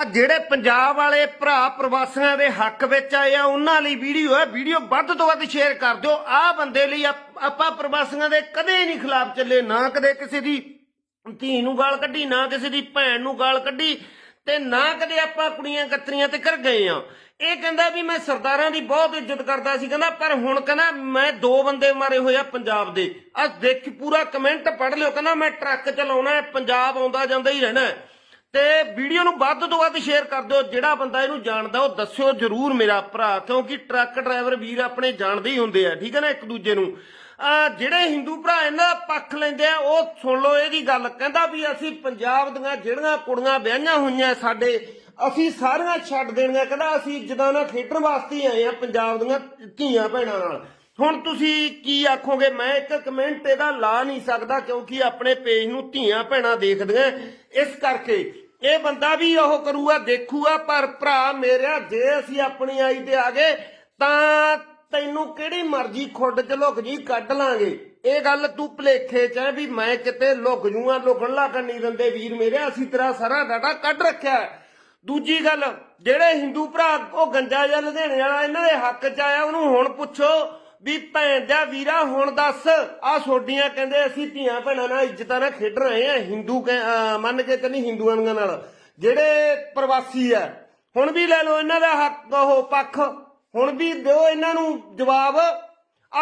ਜਿਹੜੇ ਪੰਜਾਬ ਵਾਲੇ ਭਰਾ ਪ੍ਰਵਾਸੀਆਂ ਦੇ ਹੱਕ ਵਿੱਚ ਆਏ ਆ, ਉਹਨਾਂ ਲਈ ਵੀਡੀਓ ਹੈ। ਵੀਡੀਓ ਵੱਧ ਤੋਂ ਵੱਧ ਸ਼ੇਅਰ ਕਰ ਦਿਓ। ਆਹ ਬੰਦੇ ਲਈ ਆਪਾਂ ਪ੍ਰਵਾਸੀਆਂ ਦੇ ਕਦੇ ਨਹੀਂ ਖਿਲਾਫ ਚੱਲੇ, ਨਾ ਕਦੇ ਕਿਸੇ ਦੀ ਧੀ ਨੂੰ ਗਾਲ ਕੱਢੀ, ਨਾ ਕਿਸੇ ਦੀ ਭੈਣ ਨੂੰ ਗਾਲ ਕੱਢੀ ਤੇ ਨਾ ਕਦੇ ਆਪਾਂ ਕੁੜੀਆਂ ਕਤਰੀਆਂ ਤੇ ਕਰ ਗਏ ਆ। ਇਹ ਕਹਿੰਦਾ ਵੀ ਮੈਂ ਸਰਦਾਰਾਂ ਦੀ ਬਹੁਤ ਇੱਜ਼ਤ ਕਰਦਾ ਸੀ। ਕਹਿੰਦਾ, ਪਰ ਹੁਣ ਕਹਿੰਦਾ ਮੈਂ ਦੋ ਬੰਦੇ ਮਾਰੇ ਹੋਏ ਆ ਪੰਜਾਬ ਦੇ। ਆ ਦੇਖ ਪੂਰਾ ਕਮੈਂਟ ਪੜ੍ਹ ਲਿਓ। ਕਹਿੰਦਾ, ਮੈਂ ਟਰੱਕ ਚਲਾਉਣਾ ਪੰਜਾਬ ਆਉਂਦਾ ਜਾਂਦਾ ਹੀ ਰਹਿਣਾ ਤੇ ਵੀਡੀਓ ਨੂੰ ਵੱਧ ਤੋਂ ਵੱਧ ਸ਼ੇਅਰ ਕਰ ਦਿਓ। ਜਿਹੜਾ ਬੰਦਾ ਇਹਨੂੰ ਜਾਣਦਾ, ਉਹ ਦੱਸਿਓ ਜਰੂਰ ਮੇਰਾ ਭਰਾ, ਕਿਉਂਕਿ ਟਰੱਕ ਡਰਾਈਵਰ ਵੀਰ ਆਪਣੇ ਜਾਣਦੇ ਹੀ ਹੁੰਦੇ ਆ, ਠੀਕ ਹੈ ਨਾ ਇੱਕ ਦੂਜੇ ਨੂੰ। ਆ, ਜਿਹੜੇ ਹਿੰਦੂ ਭਰਾ ਇਹਨਾਂ ਪੱਖ ਲੈਂਦੇ ਆ, ਉਹ ਸੁਣ ਲਓ ਇਹਦੀ ਗੱਲ। ਕਹਿੰਦਾ ਵੀ ਅਸੀਂ ਪੰਜਾਬ ਦੀਆਂ ਜਿਹੜੀਆਂ ਕੁੜੀਆਂ ਵਿਆਹੀਆਂ ਹੋਈਆਂ ਸਾਡੇ, ਅਸੀਂ ਸਾਰੀਆਂ ਛੱਡ ਦੇਣੀਆਂ। ਕਹਿੰਦਾ ਅਸੀਂ ਇੱਜ਼ਤਾਂ ਨਾਲ ਖੇਡਣ ਵਾਸਤੇ ਆਏ ਆ ਪੰਜਾਬ ਦੀਆਂ ਧੀਆਂ ਭੈਣਾਂ ਨਾਲ। ਹੁਣ ਤੁਸੀਂ ਕੀ ਆਖੋਗੇ? ਮੈਂ ਇੱਕ ਕਮੈਂਟ ਇਹਦਾ ਲਾ ਨਹੀਂ ਸਕਦਾ ਕਿਉਂਕਿ ਆਪਣੇ ਪੇਜ ਨੂੰ ਧੀਆਂ ਭੈਣਾਂ ਦੇਖਦੀਆਂ। ਇਸ ਕਰਕੇ ਇਹ ਬੰਦਾ ਵੀ ਉਹ ਕਰੂਗਾ, ਦੇਖੂਗਾ, ਪਰ ਭਰਾ ਮੇਰਿਆ, ਜੇ ਅਸੀਂ ਆਪਣੀ ਆਈ ਤੇ ਆ ਗਏ, ਤਾਂ ਤੈਨੂੰ ਕਿਹੜੀ ਮਰਜ਼ੀ ਖੁੱਡ ਚ ਲੁਕ ਜੀ ਕੱਢ ਲਾਂਗੇ। ਇਹ ਗੱਲ ਤੂੰ ਭਲੇਖੇ ਚ ਹੈ ਵੀ ਮੈਂ ਕਿਤੇ ਲੁਕ ਜੂਆਂ ਲੁਕਣ ਲਾਕਣ ਨਹੀਂ ਦਿੰਦੇ। ਵੀਰ ਮੇਰੇ, ਅਸੀਂ ਤੇਰਾ ਸਾਰਾ ਡਾਟਾ ਕੱਢ ਰੱਖਿਆ ਦੂਜੀ ਗੱਲ, ਜਿਹੜੇ ਹਿੰਦੂ ਭਰਾ, ਉਹ ਗੰਜਾ ਜਾਂ ਲੁਧਿਆਣੇ ਵਾਲਾ, ਇਹਨਾਂ ਦੇ ਹੱਕ ਚ ਆਇਆ, ਉਹਨੂੰ ਹੁਣ ਪੁੱਛੋ। ਵੀ ਭੈਣ ਦਾ ਵੀਰਾ ਹੁਣ ਦੱਸ। ਆ ਸੋਡੀਆਂ ਕਹਿੰਦੇ ਅਸੀਂ ਧੀਆਂ ਭੈਣਾਂ ਨਾਲ ਇੱਜ਼ਤਾਂ ਨਾਲ ਖੇਡ ਰਹੇ ਆ ਹਿੰਦੂ ਮੰਨ ਕੇ ਚੱਲੀ ਹਿੰਦੂਆਂ ਨਾਲ। ਜਿਹੜੇ ਪ੍ਰਵਾਸੀ ਆ, ਹੁਣ ਵੀ ਲੈ ਲਓ ਇਹਨਾਂ ਦਾ ਹੱਕ, ਉਹ ਪੱਖ। ਹੁਣ ਵੀ ਦਿਓ ਇਹਨਾਂ ਨੂੰ ਜਵਾਬ।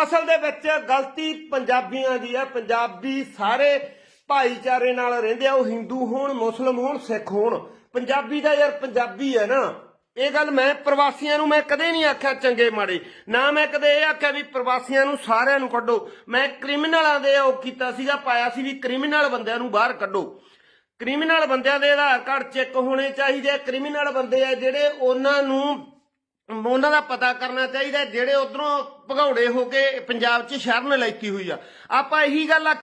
ਅਸਲ ਦੇ ਵਿੱਚ ਗਲਤੀ ਪੰਜਾਬੀਆਂ ਦੀ ਆ। ਪੰਜਾਬੀ ਸਾਰੇ ਭਾਈਚਾਰੇ ਨਾਲ ਰਹਿੰਦੇ ਆ। ਉਹ ਹਿੰਦੂ ਹੋਣ ਮੁਸਲਮ ਹੋਣ, ਸਿੱਖ ਹੋਣ। ਪੰਜਾਬੀ ਦਾ ਯਾਰ ਪੰਜਾਬੀ ਹੈ ਨਾ। ਇਹ ਗੱਲ ਮੈਂ ਪ੍ਰਵਾਸੀਆਂ ਨੂੰ ਮੈਂ ਕਦੇ ਨਹੀਂ ਆਖਿਆ ਚੰਗੇ ਮਾੜੇ। ਨਾ ਮੈਂ ਕਦੇ ਇਹ ਆਖਿਆ ਵੀ ਪ੍ਰਵਾਸੀਆਂ ਨੂੰ ਸਾਰਿਆਂ ਨੂੰ ਕੱਢੋ। ਮੈਂ ਕ੍ਰਿਮੀਨਲਾਂ ਦੇ ਉਹ ਕੀਤਾ ਸੀਗਾ, ਪਾਇਆ ਸੀ ਵੀ ਕ੍ਰਿਮੀਨਲ ਬੰਦਿਆਂ ਨੂੰ ਬਾਹਰ ਕੱਢੋ। ਕ੍ਰਿਮੀਨਲ ਬੰਦਿਆਂ ਦੇ ਆਧਾਰ ਕਾਰਡ ਚੈੱਕ ਹੋਣੇ ਚਾਹੀਦੇ ਆ। ਕ੍ਰਿਮੀਨਲ ਬੰਦੇ ਆ ਜਿਹੜੇ ਉਹਨਾਂ ਨੂੰ, ਉਹਨਾਂ ਦਾ ਪਤਾ ਕਰਨਾ ਚਾਹੀਦਾ, ਜਿਹੜੇ ਉਧਰੋਂ ਭਗੌੜੇ ਹੋ ਕੇ ਪੰਜਾਬ 'ਚ ਸ਼ਰਨ ਲੈਤੀ ਹੋਈ ਆ। ਆਪਾਂ ਇਹੀ ਗੱਲ ਆ